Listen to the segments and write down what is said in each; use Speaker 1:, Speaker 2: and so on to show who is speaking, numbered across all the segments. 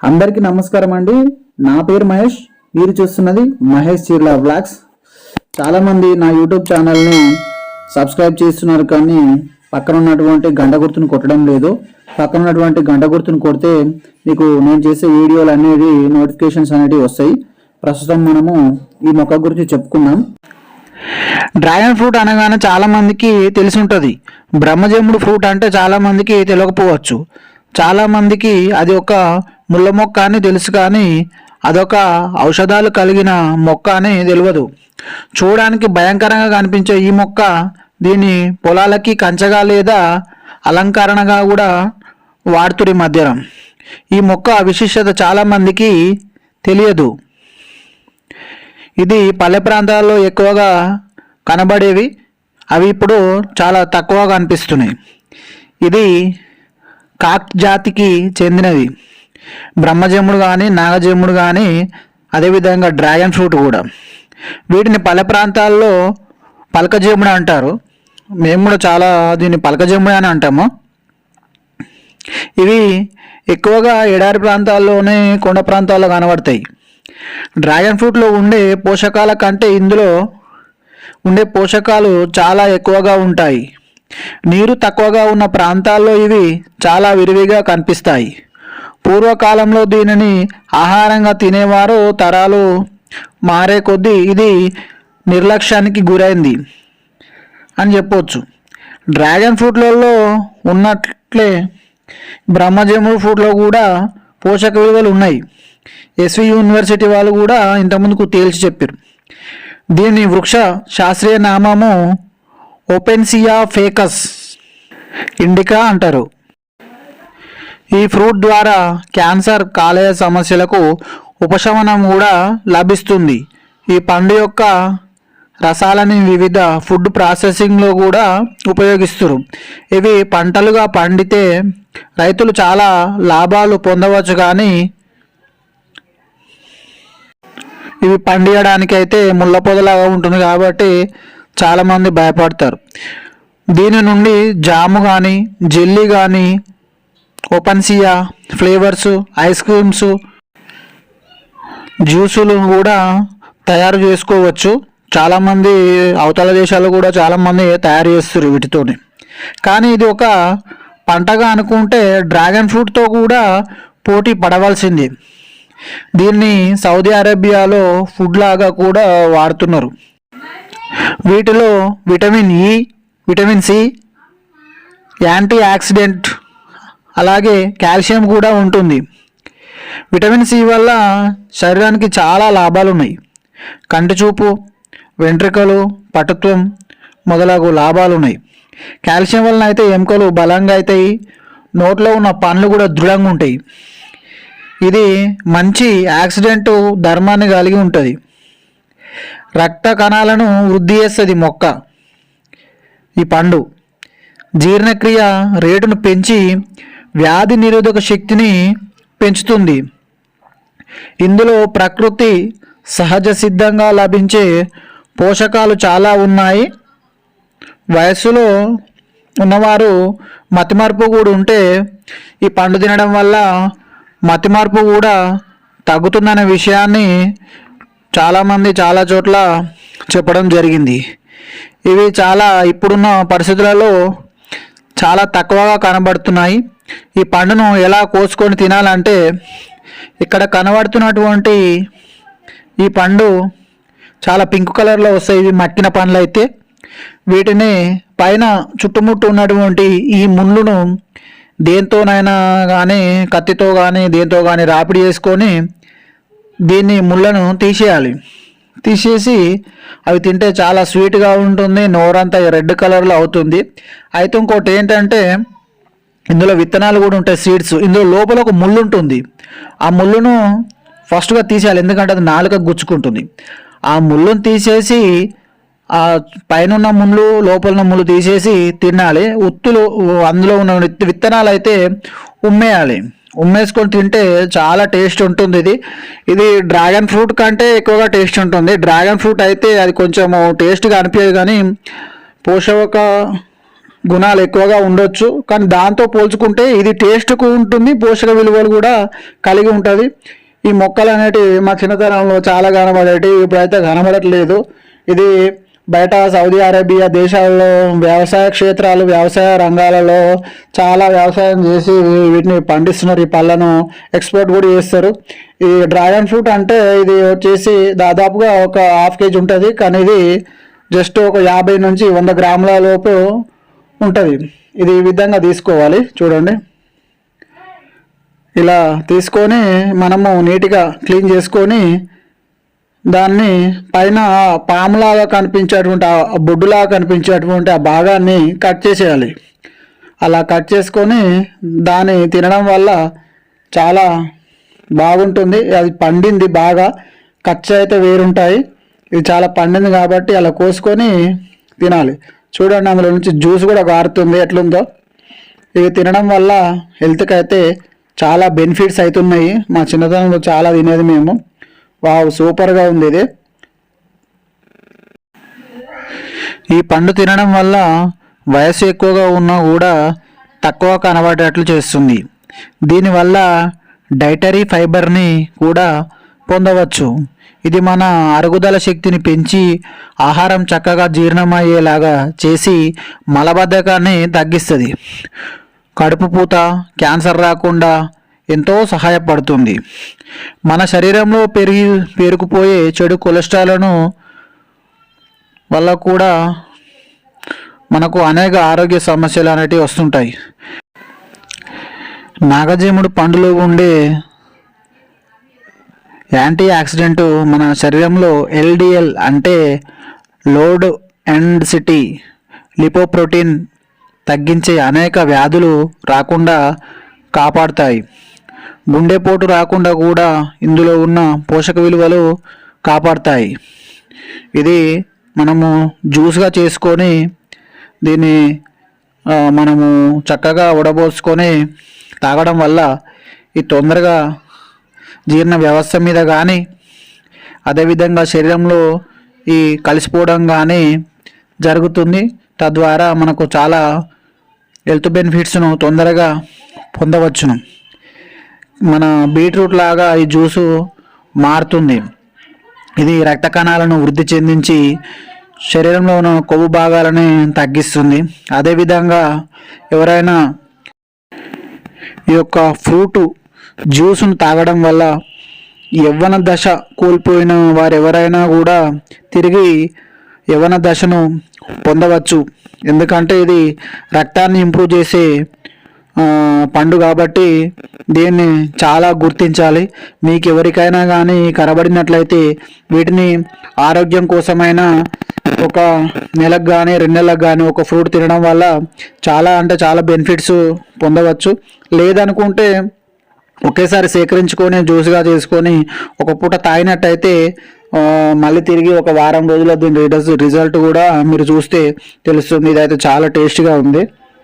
Speaker 1: అందరికీ నమస్కారం అండి. నా పేరు మహేష్. మీరు చూస్తున్నది మహేష్ చీర్ల బ్లాగ్స్ చాలామంది నా యూట్యూబ్ ఛానల్ని సబ్స్క్రైబ్ చేస్తున్నారు కానీ పక్కన ఉన్నటువంటి గంట గుర్తును కొట్టడం లేదు. పక్కన ఉన్నటువంటి గంట గుర్తును కొడితే మీకు నేను చేసే వీడియోలు అనేవి నోటిఫికేషన్స్ అనేవి వస్తాయి. ప్రస్తుతం మనము ఈ మొక్క గురించి చెప్పుకున్నాం డ్రాగన్ ఫ్రూట్ అనగానే చాలామందికి తెలిసి ఉంటుంది బ్రహ్మజముడు ఫ్రూట్ అంటే చాలామందికి తెలియకపోవచ్చు. చాలా మందికి అది ఒక ముళ్ళ మొక్క అని తెలుసు కానీ అదొక ఔషధాలు కలిగిన మొక్క అని తెలియదు చూడడానికి భయంకరంగా కనిపించే ఈ మొక్క దీని పొలాలకి కంచగా లేదా అలంకరణగా కూడా వాడుతుడి మధ్యన. ఈ మొక్క విశిష్టత చాలా మందికి తెలియదు. ఇది పల్లె ప్రాంతాల్లో ఎక్కువగా కనబడేవి. అవి ఇప్పుడు చాలా తక్కువగా కనిపిస్తున్నాయి ఇది కాక్ జాతికి చెందినది బ్రహ్మజముడు కానీ నాగజముడు కానీ అదేవిధంగా డ్రాగన్ ఫ్రూట్ కూడా. వీటిని పల్లె ప్రాంతాల్లో పలకజేముడు అంటారు. మేము కూడా చాలా దీన్ని పలకజేముడు అని అంటాము. ఇవి ఎక్కువగా ఎడారి ప్రాంతాల్లోనే కొండ ప్రాంతాల్లో కనబడతాయి. డ్రాగన్ ఫ్రూట్లో ఉండే పోషకాల కంటే ఇందులో ఉండే పోషకాలు చాలా ఎక్కువగా ఉంటాయి. నీరు తక్కువగా ఉన్న ప్రాంతాల్లో ఇవి చాలా విరివిగా కనిపిస్తాయి. పూర్వకాలంలో దీనిని ఆహారంగా తినేవారు తరాలు మారే కొద్దీ ఇది నిర్లక్ష్యానికి గురైంది అని చెప్పొచ్చు. డ్రాగన్ ఫ్రూట్లలో ఉన్నట్లే బ్రహ్మజముడు ఫ్రూట్లో కూడా పోషక విలువలు ఉన్నాయి. ఎస్వి యూనివర్సిటీ వాళ్ళు కూడా ఇంతకుముందుకు తేల్చి చెప్పారు దీని వృక్ష శాస్త్రీయ నామము ఓపెన్సియా ఫేకస్ ఇండికా అంటారు. ఈ ఫ్రూట్ ద్వారా క్యాన్సర్ కాలేయ సమస్యలకు ఉపశమనం కూడా లభిస్తుంది. ఈ పండు యొక్క రసాలని వివిధ ఫుడ్ ప్రాసెసింగ్లో కూడా ఉపయోగిస్తారు. ఇవి పంటలుగా పండితే రైతులు చాలా లాభాలు పొందవచ్చు కానీ ఇవి పండియడానికి అయితే ముళ్ళ పొదలాగా ఉంటుంది కాబట్టి చాలామంది భయపడతారు. దీని నుండి జాము కానీ జెల్లీ కానీ ఓపెన్సియా ఫ్లేవర్స్ ఐస్ క్రీమ్స్ జ్యూసులు కూడా తయారు చేసుకోవచ్చు. చాలామంది అవతల దేశాలు కూడా చాలామంది తయారు చేస్తారు వీటితోని. కానీ ఇది ఒక పంటగా అనుకుంటే డ్రాగన్ ఫ్రూట్తో కూడా పోటీ పడవలసింది. దీన్ని సౌదీ అరేబియాలో ఫుడ్ లాగా కూడా వాడుతున్నారు. వీటిలో vitamin E vitamin C antioxidant అలాగే కాల్షియం కూడా ఉంటుంది. విటమిన్ సి వల్ల శరీరానికి చాలా లాభాలు ఉన్నాయి కంటి చూపు వెంట్రుకలు పటుత్వం మొదలగు లాభాలు ఉన్నాయి కాల్షియం వలన అయితే ఎముకలు బలంగా అవుతాయి. నోట్లో ఉన్న పండ్లు కూడా దృఢంగా ఉంటాయి. ఇది మంచి యాక్సిడెంట్ ధర్మాన్ని కలిగి ఉంటుంది. రక్త కణాలను వృద్ధి చేస్తుంది మొక్క. ఈ పండు జీర్ణక్రియ రేటును పెంచి వ్యాధి నిరోధక శక్తిని పెంచుతుంది. ఇందులో ప్రకృతి సహజ సిద్ధంగా లభించే పోషకాలు చాలా ఉన్నాయి. వయస్సులో ఉన్నవారు మతిమార్పు కూడా ఉంటే ఈ పండు తినడం వల్ల మతిమార్పు కూడా తగ్గుతుందనే విషయాన్ని చాలామంది చాలా చోట్ల చెప్పడం జరిగింది. ఇవి చాలా ఇప్పుడున్న పరిస్థితులలో చాలా తక్కువగా కనబడుతున్నాయి. ఈ పండును ఎలా కోసుకొని తినాలంటే ఇక్కడ కనబడుతున్నటువంటి ఈ పండు చాలా పింక్ కలర్లో వస్తాయి. ఇవి మక్కిన పండ్లు అయితే వీటిని పైన చుట్టుముట్టు ఉన్నటువంటి ఈ ముళ్ళును దేంతోనైనా కానీ కత్తితో కానీ దేంతో కానీ రాపిడి చేసుకొని దీన్ని ముళ్ళను తీసేయాలి. తీసేసి అవి తింటే చాలా స్వీట్గా ఉంటుంది నోరంతా రెడ్ కలర్లో అవుతుంది. అయితే ఇంకోటి ఏంటంటే ఇందులో విత్తనాలు కూడా ఉంటాయి సీడ్స్. ఇందులో లోపల ఒక ముళ్ళు ఉంటుంది. ఆ ముళ్ళును ఫస్ట్గా తీసేయాలి ఎందుకంటే అది నాలుక గుచ్చుకుంటుంది. ఆ ముళ్ళును తీసేసి ఆ పైన ఉన్న ముళ్ళు లోపల ఉన్న ముళ్ళు తీసేసి తినాలి. ఉత్తులు అందులో ఉన్న విత్తనాలు అయితే ఉమ్మేయాలి. ఉమ్మేసుకొని తింటే చాలా టేస్ట్ ఉంటుంది ఇది. ఇది డ్రాగన్ ఫ్రూట్ కంటే ఎక్కువగా టేస్ట్ ఉంటుంది. డ్రాగన్ ఫ్రూట్ అయితే అది కొంచెం టేస్ట్గా అనిపించదు కానీ పోషక గుణాలు ఎక్కువగా ఉండొచ్చు. కానీ దాంతో పోల్చుకుంటే ఇది టేస్ట్కు ఉంటుంది పోషక విలువలు కూడా కలిగి ఉంటుంది. ఈ మొక్కలు అనేటివి మా చిన్నతనంలో చాలా కనబడేవి ఇప్పుడైతే కనబడట్లేదు. ఇది బయట సౌదీ అరేబియా దేశాల్లో వ్యవసాయ క్షేత్రాలు వ్యవసాయ రంగాలలో చాలా వ్యవసాయం చేసి వీటిని పండిస్తున్నారు. ఈ పళ్ళను ఎక్స్పోర్ట్ కూడా చేస్తారు. ఈ డ్రాగన్ ఫ్రూట్ అంటే ఇది వచ్చేసి దాదాపుగా ఒక హాఫ్ కేజీ ఉంటుంది. కానీ ఇది జస్ట్ ఒక యాభై నుంచి వంద గ్రాముల లోపు ఉంటుంది. ఇది ఈ విధంగా తీసుకోవాలి. చూడండి. ఇలా తీసుకొని మనము నీట్గా క్లీన్ చేసుకొని దాన్ని పైన పాములాగా కనిపించేటువంటి ఆ బొడ్డులాగా కనిపించేటువంటి ఆ భాగాన్ని కట్ చేసేయాలి. అలా కట్ చేసుకొని దాన్ని తినడం వల్ల చాలా బాగుంటుంది. అది పండింది బాగా. ఖర్చు అయితే వేరుంటాయి. ఇది చాలా పండింది కాబట్టి అలా కోసుకొని తినాలి. చూడండి అందులో నుంచి జ్యూస్ కూడా కారుతుంది ఎట్లుందో. ఇవి తినడం వల్ల హెల్త్కి అయితే చాలా బెనిఫిట్స్ అవుతున్నాయి మా చిన్నతనంలో చాలా తినేది మేము. వావ్ సూపర్గా ఉంది ఇది. ఈ పండు తినడం వల్ల వయసు ఎక్కువగా ఉన్నా కూడా తక్కువ కనబడేట్లు చేస్తుంది. దీనివల్ల డైటరీ ఫైబర్ని కూడా పొందవచ్చు. ఇది మన అరుగుదల శక్తిని పెంచి ఆహారం చక్కగా జీర్ణమయ్యేలాగా చేసి మలబద్ధకాన్ని తగ్గిస్తుంది. కడుపు పూత క్యాన్సర్ రాకుండా ఎంతో సహాయపడుతుంది. మన శరీరంలో పెరిగి పేరుకుపోయే చెడు కొలెస్ట్రాల్ను వల్ల కూడా మనకు అనేక ఆరోగ్య సమస్యలు అనేటివి వస్తుంటాయి. నాగజీముడు పండులో ఉండే యాంటీ ఆక్సిడెంట్ మన శరీరంలో ఎల్డిఎల్ అంటే లోడ్ అండ్ సిటీ లిపోప్రోటీన్ తగ్గించే అనేక వ్యాధులు రాకుండా కాపాడుతాయి. గుండెపోటు రాకుండా కూడా ఇందులో ఉన్న పోషక విలువలు కాపాడుతాయి. ఇది మనము జ్యూస్గా చేసుకొని దీన్ని మనము చక్కగా ఉడబోసుకొని తాగడం వల్ల ఈ తొందరగా జీర్ణ వ్యవస్థ మీద కానీ అదేవిధంగా శరీరంలో ఈ కలిసిపోవడం కానీ జరుగుతుంది. తద్వారా మనకు చాలా హెల్త్ బెనిఫిట్స్ను తొందరగా పొందవచ్చును. మన బీట్రూట్ లాగా ఈ జ్యూసు మారుతుంది. ఇది రక్త కణాలను వృద్ధి చెందించి శరీరంలో ఉన్న కొవ్వు భాగాలని తగ్గిస్తుంది. అదేవిధంగా ఎవరైనా ఈ యొక్క ఫ్రూట్ జ్యూస్ను తాగడం వల్ల యవ్వన దశ కోల్పోయిన వారు ఎవరైనా కూడా తిరిగి యవ్వన దశను పొందవచ్చు. ఎందుకంటే ఇది రక్తాన్ని ఇంప్రూవ్ చేసే పండు కాబట్టి దీన్ని చాలా గుర్తించాలి. మీకు ఎవరికైనా కానీ కనబడినట్లయితే వీటిని ఆరోగ్యం కోసమైనా ఒక నెలకు కానీ రెండు నెలలకు కానీ ఒక ఫ్రూట్ తినడం వల్ల చాలా అంటే చాలా బెనిఫిట్స్ పొందవచ్చు. లేదనుకుంటే ఒకేసారి సేకరించుకొని జ్యూస్గా చేసుకొని ఒక పూట తాగినట్టయితే మళ్ళీ తిరిగి ఒక వారం రోజుల దీని రిజల్ట్ రిజల్ట్ కూడా మీరు చూస్తే తెలుస్తుంది. ఇదైతే చాలా టేస్ట్గా ఉంది.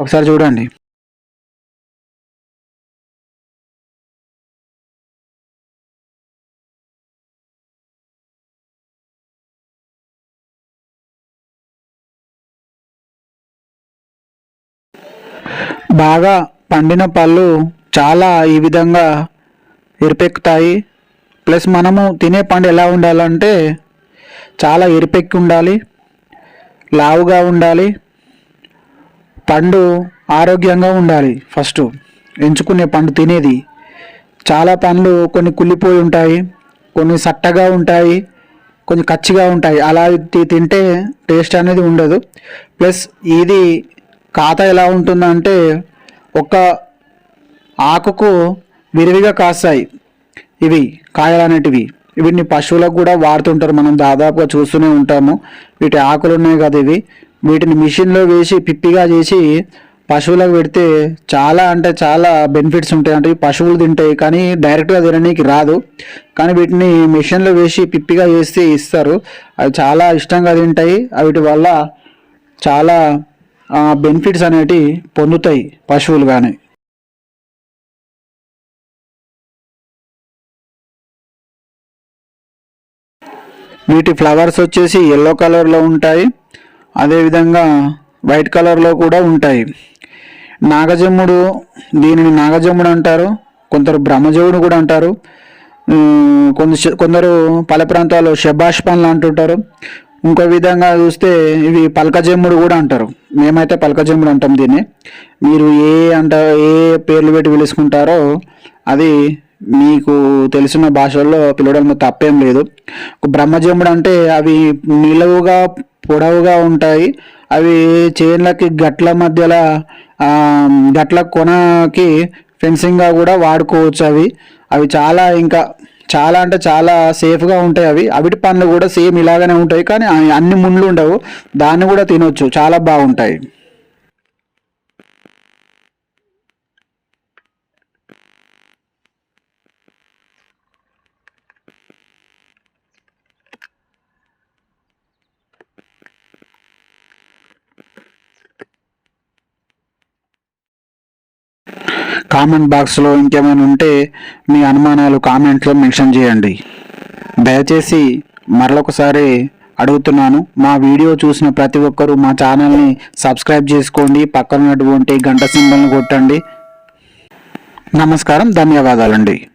Speaker 1: ఒకసారి చూడండి. బాగా పండిన పళ్ళు చాలా ఈ విధంగా ఎరిపెక్కుతాయి. ప్లస్ మనము తినే పండు ఎలా ఉండాలంటే చాలా ఎరిపెక్కి ఉండాలి లావుగా ఉండాలి పండు ఆరోగ్యంగా ఉండాలి ఫస్ట్. ఎంచుకునే పండు తినేది. చాలా పండ్లు కొన్ని కుళ్ళిపోయి ఉంటాయి కొన్ని సట్టగా ఉంటాయి కొన్ని కచ్చిగా ఉంటాయి. అలా తింటే టేస్ట్ అనేది ఉండదు. ప్లస్ ఇది ఖాతా ఎలా ఉంటుందంటే ఒక ఆకుకు విరివిగా కాస్తాయి. ఇవి కాయలు అనేటివి. వీటిని పశువులకు కూడా వాడుతుంటారు. మనం దాదాపుగా చూస్తూనే ఉంటాము. వీటి ఆకులు ఉన్నాయి కదా ఇవి. వీటిని మిషన్లో వేసి పిప్పిగా చేసి పశువులకు పెడితే చాలా అంటే చాలా బెనిఫిట్స్ ఉంటాయి. అంటే పశువులు తింటాయి కానీ డైరెక్ట్గా తినడానికి రాదు. కానీ వీటిని మిషన్లో వేసి పిప్పిగా చేసి ఇస్తారు. అవి చాలా ఇష్టంగా తింటాయి. వీటి వల్ల చాలా బెనిఫిట్స్ అనేటివి పొందుతాయి పశువులు కానీ వీటి ఫ్లవర్స్ వచ్చేసి ఎల్లో కలర్లో ఉంటాయి. అదేవిధంగా వైట్ కలర్లో కూడా ఉంటాయి. నాగజమ్ముడు దీనిని నాగజమ్ముడు అంటారు. కొందరు బ్రహ్మజవుడు కూడా అంటారు. కొందరు కొందరు పల్లె ప్రాంతాల్లో షబాష్ పండ్లు అంటుంటారు. ఇంకో విధంగా చూస్తే ఇవి పలకజమ్ముడు కూడా అంటారు. మేమైతే పలకజమ్ముడు అంటాం దీన్ని. మీరు ఏ అంట ఏ పేర్లు పెట్టి పిలుచుకుంటారో అది మీకు తెలిసిన భాషల్లో పిలవడంలో తప్పేం లేదు. బ్రహ్మజమ్ముడు అంటే అవి నిలువుగా పొడవుగా ఉంటాయి. అవి చేన్లకి గట్ల మధ్యలో గట్ల కొనకి ఫెన్సింగ్గా కూడా వాడుకోవచ్చు అవి. అవి చాలా ఇంకా చాలా అంటే చాలా సేఫ్గా ఉంటాయి అవి. అవిటి పండ్లు కూడా సేమ్ ఇలాగనే ఉంటాయి కానీ అన్ని ముండ్లు ఉండవు. దాన్ని కూడా తినొచ్చు. చాలా బాగుంటాయి. కామెంట్ బాక్స్లో ఇంకేమైనా ఉంటే మీ అనుమానాలు కామెంట్లో మెన్షన్ చేయండి. దయచేసి మరొకసారి అడుగుతున్నాను మా వీడియో చూసిన ప్రతి ఒక్కరూ మా ఛానల్ని సబ్స్క్రైబ్ చేసుకోండి పక్కన ఉన్నటువంటి గంట సింబల్ని కొట్టండి. నమస్కారం ధన్యవాదాలండి.